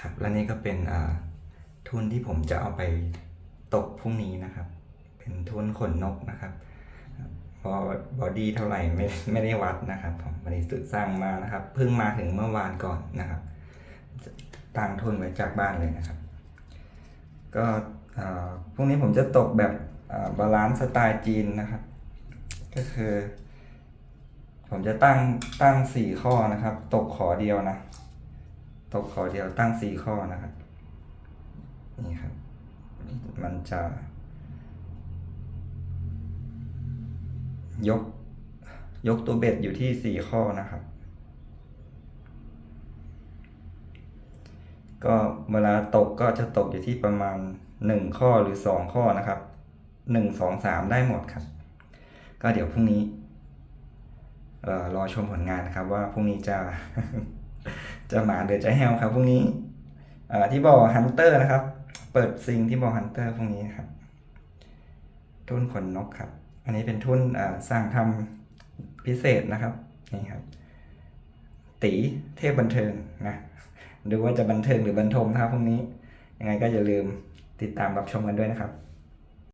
ครับ และนี่ก็เป็นทุนที่ผมจะเอาไปตกพรุ่งนี้นะครับ เป็นทุนขนนกนะครับเพราะบอดี้เท่าไหร่ไม่ไม่ได้วัดนะครับผมบริสุทธิ์สร้างมานะครับ เพิ่งมาถึงเมื่อวานก่อนนะครับตั้งทุนไว้จากบ้านเลยนะครับ ก็พรุ่งนี้ผมจะตกแบบบาลานซ์สไตล์จีนนะครับ ก็คือ ผมจะตั้งตั้งสี่ข้อนะครับ ตกขอเดียวนะ ตกขอเดียวตั้งสี่ข้อนะครับ นี่ครับ มันจะ ยก ยกตัวเบ็ดอยู่ที่สี่ข้อนะครับ ก็เวลาตกก็จะตกอยู่ที่ประมาณหนึ่งข้อหรือสองข้อนะครับหนึ่งสองสามได้หมดครับ ก็เดี๋ยวพรุ่งนี้รอชมผลงานนะครับว่าพรุ่งนี้จะ จะหมาเดือจะแฮวครับพรุ่งนี้ที่บอกฮันเตอร์นะครับ เปิดซิงที่บอกฮันเตอร์พรุ่งนี้ครับทุ่นขนนกครับ อันนี้เป็นทุนอ่าสร้างทำพิเศษนะครับนี่ครับ ตีเทพบันเทิงนะดูว่าจะบันเทิงหรือบันทมนะครับพรุ่งนี้ ยังไงก็อย่าลืมติดตามรับชมกันด้วยนะครับ